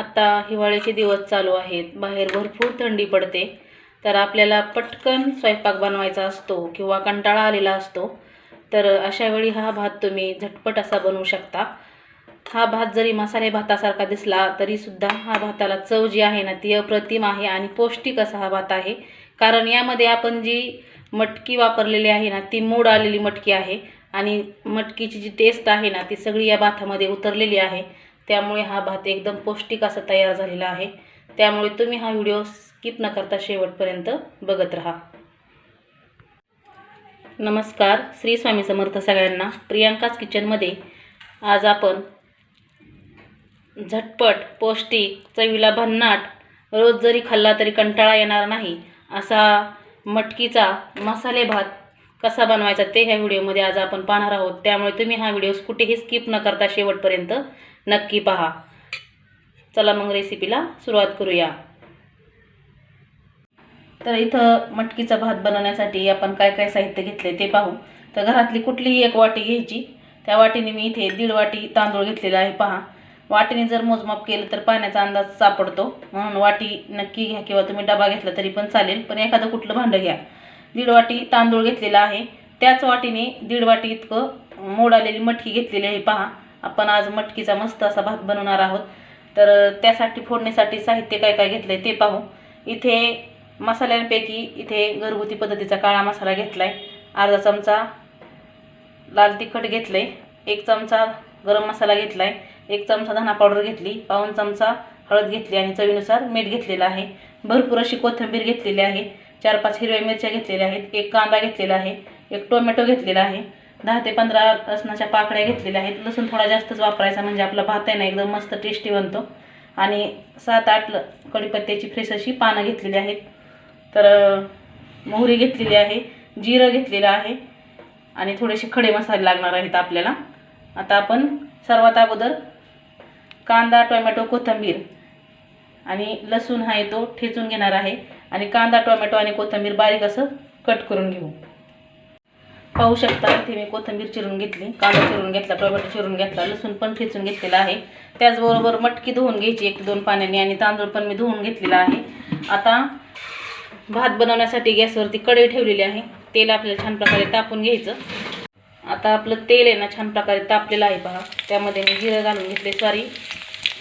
आत्ता हिवाळ्याचे दिवस चालू आहेत. बाहेर भरपूर थंडी पडते. तर आपल्याला पटकन स्वयंपाक बनवायचा असतो किंवा कंटाळा आलेला असतो. तर अशावेळी हा भात तुम्ही झटपट असा बनवू शकता. हा भात जरी मसाले भातासारखा दिसला तरीसुद्धा हा भाताला चव जी आहे ना ती अप्रतिम आहे आणि पौष्टिक असा हा भात आहे. कारण यामध्ये आपण जी मटकी वापरलेली आहे ना ती मूड आलेली मटकी आहे. आणि मटकीची जी टेस्ट आहे ना ती सगळी या भातामध्ये उतरलेली आहे. त्यामुळे हा भात एकदम पौष्टिक असा तयार झालेला आहे. त्यामुळे तुम्ही हा व्हिडिओ स्किप न करता शेवटपर्यंत बघत राहा. नमस्कार श्री स्वामी समर्थ सगळ्यांना. प्रियांकाच किचनमध्ये आज आपण झटपट पौष्टिक चवीला भन्नाट रोज जरी खाल्ला तरी कंटाळा येणार नाही असा मटकीचा मसाले भात कसा बनवायचा ते ह्या व्हिडिओमध्ये आज आपण पाहणार आहोत. त्यामुळे तुम्ही हा व्हिडिओ कुठेही स्किप न करता शेवटपर्यंत नक्की पहा. चला मग रेसिपीला सुरुवात करूया. तर इथं मटकीचा भात बनवण्यासाठी आपण काय काय साहित्य घेतले ते पाहू. तर घरातली कुठलीही एक वाटी घ्यायची. त्या वाटीने मी इथे दीड वाटी तांदूळ घेतलेला आहे पहा. वाटीने जर मोजमाप केलं तर पाण्याचा अंदाज सापडतो. म्हणून वाटी नक्की घ्या किंवा तुम्ही डबा घेतला तरी पण चालेल. पण एखादं कुठलं भांडं घ्या. दीड वाटी तांदूळ घेतलेला आहे. त्याच वाटीने दीड वाटी इतकं मोड आलेली मटकी घेतलेली आहे. पहा आपण आज मटकीचा मस्त असा भात बनवणार आहोत. तर त्यासाठी फोडणीसाठी साहित्य काय काय घेतलं आहे ते पाहू. इथे मसाल्यांपैकी इथे घरगुती पद्धतीचा काळा मसाला घेतला आहे अर्धा चमचा लाल तिखट घेतलं आहे एक चमचा गरम मसाला घेतला आहे एक चमचा धना पावडर घेतली. पाऊन चमचा हळद घेतली आणि चवीनुसार मीठ घेतलेलं आहे. भरपूर अशी कोथिंबीर घेतलेली आहे. चार पाच हिरव्या मिरच्या घेतलेल्या आहेत एक कांदा घेतलेला आहे एक टोमॅटो घेतलेला आहे दहा ते पंधरा लसणाच्या पाकळ्या घेतलेल्या आहेत. लसूण थोडा जास्तच वापरायचा म्हणजे आपला भात आहे ना एकदम मस्त टेस्टी बनतो. आणि सात आठ कढीपत्त्याची फ्रेश अशी पानं घेतलेली आहेत. तर मोहरी घेतलेली आहे जिरं घेतलेलं आहे आणि थोडेसे खडे मसाले लागणार आहेत आपल्याला. आता आपण सर्वात अगोदर कांदा टोमॅटो कोथिंबीर आणि लसूण हा तो ठेचून घेणार आहे. आणि कांदा टोमॅटो आणि कोथिंबीर बारीक असं कट करून घेऊ. पाहू शकता इथे मी कोथिंबीर चिरून घेतली कांदा चिरून घेतला टोमॅटो चिरून घेतला लसूण पण ठेचून घेतलेला आहे. त्याचबरोबर मटकी धुवून घ्यायची एक दोन पाण्याने आणि तांदूळ पण मी धुवून घेतलेला आहे. आता भात बनवण्यासाठी गॅसवरती कढई ठेवलेली आहे. तेल आपल्याला छान प्रकारे तापून घ्यायचं. आता आपलं तेल आहे ना छान प्रकारे तापलेलं आहे पहा त्यामध्ये मी जिरं घालून घेतले सॉरी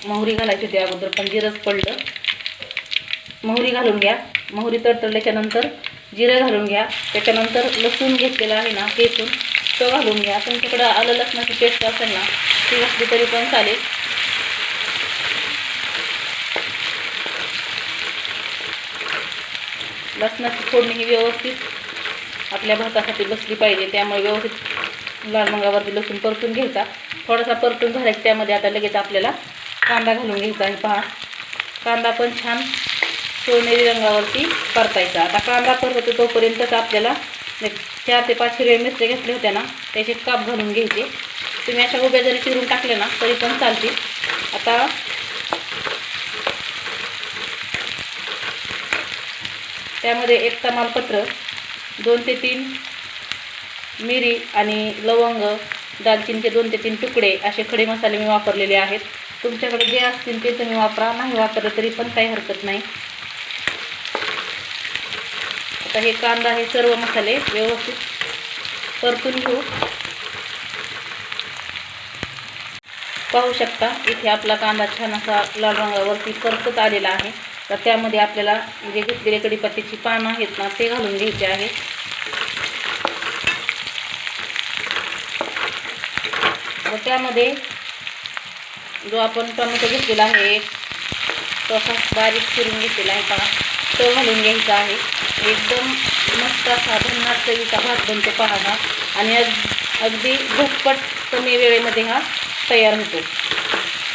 मोहरी घालायची होती अगोदर पण जिरंच पडलं. मोहरी घालून घ्या. मोहरी तडतडल्याच्या नंतर जिरं घालून घ्या. त्याच्यानंतर लसूण घेतलेलं आहे ना केसून तो घालून घ्या. तुमच्याकडं आलं लसणाची पेस्ट असेल ना ती असली तरी पण चालेल. लसणाची फोडणी ही व्यवस्थित आपल्या भातासाठी बसली पाहिजे. त्यामुळे व्यवस्थित लाल मंगावरती लसूण परतून घ्यायचा. थोडासा परतून झाला त्यामध्ये आता लगेच आपल्याला कांदा घालून घ्यायचा आहे. पहा. कांदा पण छान सोनेरी रंगावरती परतायचा. आता कांदा परततो तोपर्यंतच आपल्याला एक चार ते पाच हिरव्या मिरच्या घेतल्या होत्या ना त्याचे काप घालून घ्यायचे. तुम्ही अशा उभ्या जरी चिरून टाकले ना तरी पण चालतील. आता त्यामध्ये एक तमालपत्र दोन ते तीन मिरी आणि लवंग दालचिनीचे दोन ते तीन तुकडे असे खडे मसाले मी वापरलेले आहेत. तुमच्याकडे जे असतील ते तुम्ही वापरा नाही वापरलं तरी पण काही हरकत नाही. आता हे कांदा हे सर्व मसाले व्यवस्थित परतून घेऊ. पाहू शकता इथे आपला कांदा छान असा लाल रंगावरती परतत आलेला आहे. तर त्यामध्ये आपल्याला जे घेतलेले कडीपत्त्याची पानं आहेत ना ते घालून घ्यायचे आहे. व त्यामध्ये जो आपण टोमॅटो घेतलेला आहे तो असा बारीक चिरून घेतलेला आहे पहा. तो घालून घ्यायचा आहे. एकदम मस्त असा भन्नाट चवीचा भात बनतो पहा हा आणि अग अगदी झटपट कमी वेळेमध्ये हा तयार होतो.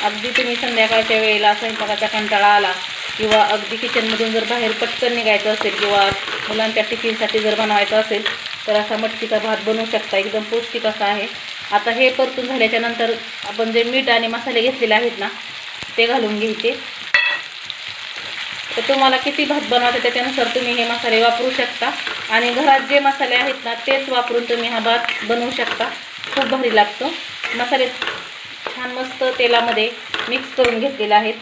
अगदी तुम्ही संध्याकाळच्या वेळेला स्वयंपाकाचा कंटाळा आला किंवा अगदी किचनमधून जर बाहेर पटकन निघायचं असेल किंवा मुलांच्या टिफिनसाठी जर बनवायचं असेल तर असा मटकीचा भात बनवू शकता. एकदम पौष्टिक असा आहे. आता हे परतून झाल्याच्यानंतर आपण जे मीठ आणि मसाले घेतलेले आहेत ना ते घालून घ्यायचे. तर तुम्हाला किती भात बनवायचा त्याच्यानुसार तुम्ही हे मसाले वापरू शकता. आणि घरात जे मसाले आहेत ना तेच वापरून तुम्ही हा भात बनवू शकता. खूप भारी लागतो. मसाले छान मस्त तेलामध्ये मिक्स करून घेतलेले आहेत.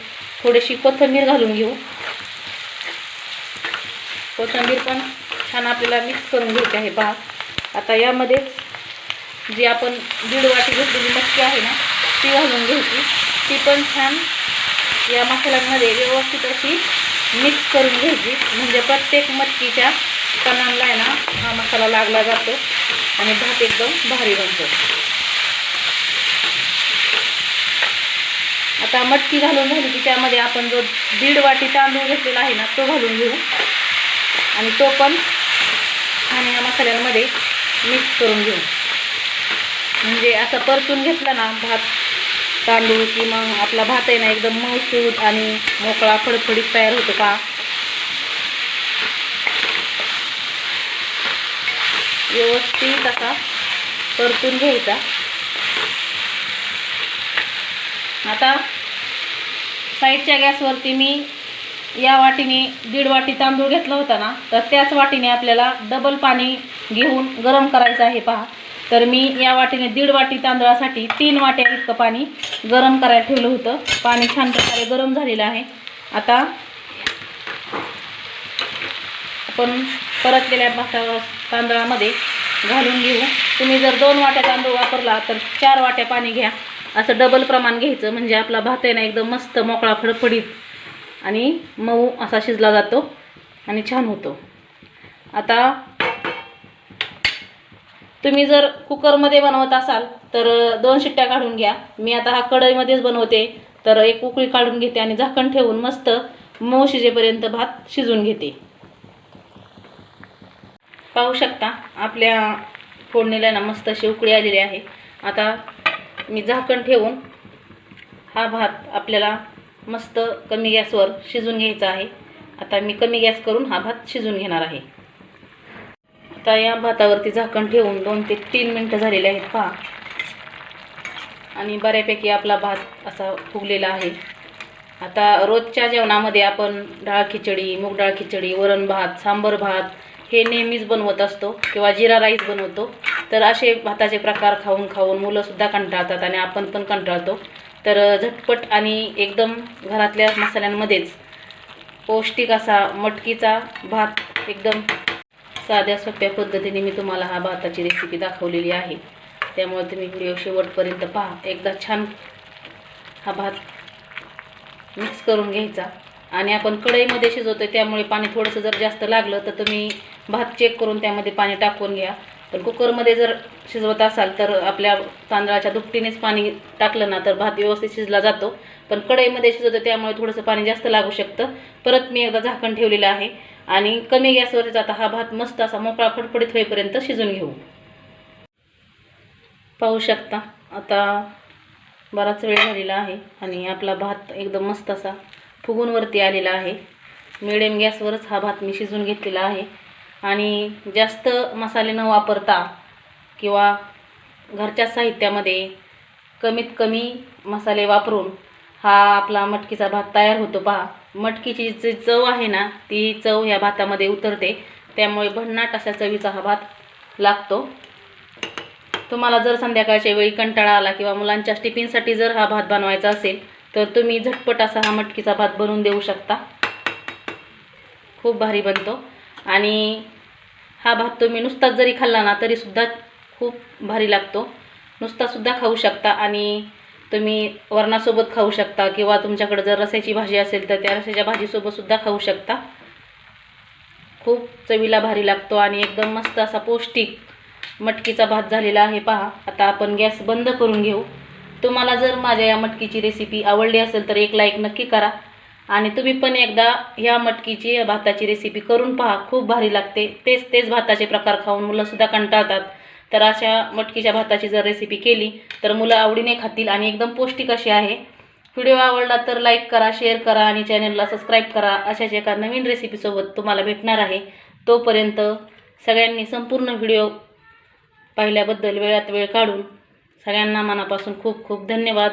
थोडीशी कोथिंबीर घालून घेऊ. कोथिंबीर पण छान आपल्याला मिक्स करून घ्यायची आहे भात. आता यामध्येच जी आपण दीड वाटी घेतलेली मच्छी आहे ना ती घालून घ्यायची. ती पण छान या मसाल्यांमध्ये व्यवस्थित अशी मिक्स करून घ्यायची. म्हणजे प्रत्येक मटकीच्या कणांना आहे ना हा मसाला लागला जातो आणि भात एकदम भारी बनतो. आता मटकी घालून झाली की त्यामध्ये आपण जो दीड वाटी तांदूळ घेतलेला आहे ना तो घालून घेऊ. आणि तो पण आणि या मसाल्यांमध्ये मिक्स करून घेऊ. म्हणजे असं परतून घेतला ना भात तांदूळ की मग आपला भात आहे ना एकदम मऊसूत आणि मोकळा फडफडीत तयार होतो का? व्यवस्थित असा परतून घ्यायचा. आता साईडच्या गॅसवरती मी या वाटीने दीड वाटी तांदूळ घेतला होता ना तर त्याच वाटीने आपल्याला डबल पाणी घेऊन गरम करायचं आहे पहा. तर मी या वाटीने दीड वाटी तांदळासाठी तीन वाट्या इतकं पाणी गरम करायला ठेवलं होतं. पाणी छान प्रकारे गरम झालेलं आहे. आता आपण परतलेल्या भाता तांदळामध्ये घालून घेऊ. तुम्ही जर दोन वाट्या तांदूळ वापरला तर चार वाट्या पाणी घ्या. असं डबल प्रमाण घ्यायचं. म्हणजे आपला भात आहे ना एकदम मस्त मोकळा फडफडीत. आणि मऊ असा शिजला जातो आणि छान होतो. आता तुम्ही जर कुकरमध्ये बनवत असाल तर दोन शिट्ट्या काढून घ्या. मी आता हा कढईमध्येच बनवते. तर एक उकळी काढून घेते आणि झाकण ठेवून मस्त मऊ शिजेपर्यंत भात शिजून घेते. पाहू शकता आपल्या फोडणीला ना मस्त अशी उकळी आलेली आहे. आता मी झाकण ठेवून हा भात आपल्याला मस्त कमी गॅसवर शिजून घ्यायचा आहे. आता मी कमी गॅस करून हा भात शिजून घेणार आहे. आता या भातावरती झाकण ठेवून दोन ते तीन मिनटं झालेले आहेत पहा. आणि बऱ्यापैकी आपला भात असा फुगलेला आहे. आता रोजच्या जेवणामध्ये आपण डाळ खिचडी मूग डाळ खिचडी वरण भात सांबर भात हे नेहमीच बनवत असतो किंवा जिरा राईस बनवतो. तर असे भाताचे प्रकार खाऊन खाऊन मुलंसुद्धा कंटाळतात आणि आपण पण कंटाळतो. तर झटपट आणि एकदम घरातल्या मसाल्यांमध्येच पौष्टिक असा मटकीचा भात एकदम साध्या सोप्या पद्धतीने मी तुम्हाला हा भाताची रेसिपी दाखवलेली आहे. त्यामुळे तुम्ही व्हिडिओ शेवटपर्यंत पहा. एकदा छान हा भात मिक्स करून घ्यायचा. आणि आपण कढईमध्ये शिजवतो त्यामुळे पाणी थोडंसं जर जास्त लागलं तर तुम्ही भात चेक करून त्यामध्ये पाणी टाकून घ्या. पण कुकरमध्ये जर शिजवत असाल तर आपल्या तांदळाच्या दुपटीनेच पाणी टाकलं ना तर भात व्यवस्थित शिजला जातो. पण कढईमध्ये शिजवतो त्यामुळे थोडंसं पाणी जास्त लागू शकतं. परत मी एकदा झाकण ठेवलेलं आहे. आणि कमी गॅसवरच आता हा भात मस्त असा मोकळा फडफडीत होईपर्यंत शिजून घेऊ. पाहू शकता आता बराच वेळ झालेला आहे आणि आपला भात एकदम मस्त असा फुगूनवरती आलेला आहे. मिडियम गॅसवरच हा भात मी शिजून घेतलेला आहे. आणि जास्त मसाले न वापरता किंवा घरच्या साहित्यामध्ये कमीत कमी मसाले वापरून हा आपला मटकीचा भात तयार होतो पहा. मटकीची जी चव आहे ना ती चव ह्या भातामध्ये उतरते. त्यामुळे भन्नाट अशा चवीचा हा भात लागतो. तुम्हाला जर संध्याकाळच्या वेळी कंटाळा आला किंवा मुलांच्या टिफिनसाठी जर हा भात बनवायचा असेल तर तुम्ही झटपट असा हा मटकीचा भात बनवून देऊ शकता. खूप भारी बनतो. आणि हा भात तुम्ही नुसताच जरी खाल्ला ना तरीसुद्धा खूप भारी लागतो. नुसतासुद्धा खाऊ शकता आणि तुम्ही वरणासोबत खाऊ शकता किंवा तुमच्याकडे जर रस्याची भाजी असेल तर त्या रस्याच्या भाजीसोबतसुद्धा खाऊ शकता. खूप चवीला भारी लागतो आणि एकदम मस्त असा पौष्टिक मटकीचा भात झालेला आहे पहा. आता आपण गॅस बंद करून घेऊ. तुम्हाला जर माझ्या या मटकीची रेसिपी आवडली असेल तर एक लाईक नक्की करा. आणि तुम्ही पण एकदा ह्या मटकीची भाताची रेसिपी करून पहा. खूप भारी लागते. तेच तेच भाताचे प्रकार खाऊन मुलंसुद्धा कंटाळतात. तर अशा मटकीच्या भाताची जर रेसिपी केली तर मुलं आवडीने खातील आणि एकदम पौष्टिक अशी आहे. व्हिडिओ आवडला तर लाईक करा शेअर करा आणि चॅनलला सबस्क्राईब करा. अशाच एका नवीन रेसिपीसोबत तुम्हाला भेटणार आहे. तोपर्यंत सगळ्यांनी संपूर्ण व्हिडिओ पाहिल्याबद्दल वेळात वेळ काढून सगळ्यांना मनापासून खूप खूप धन्यवाद.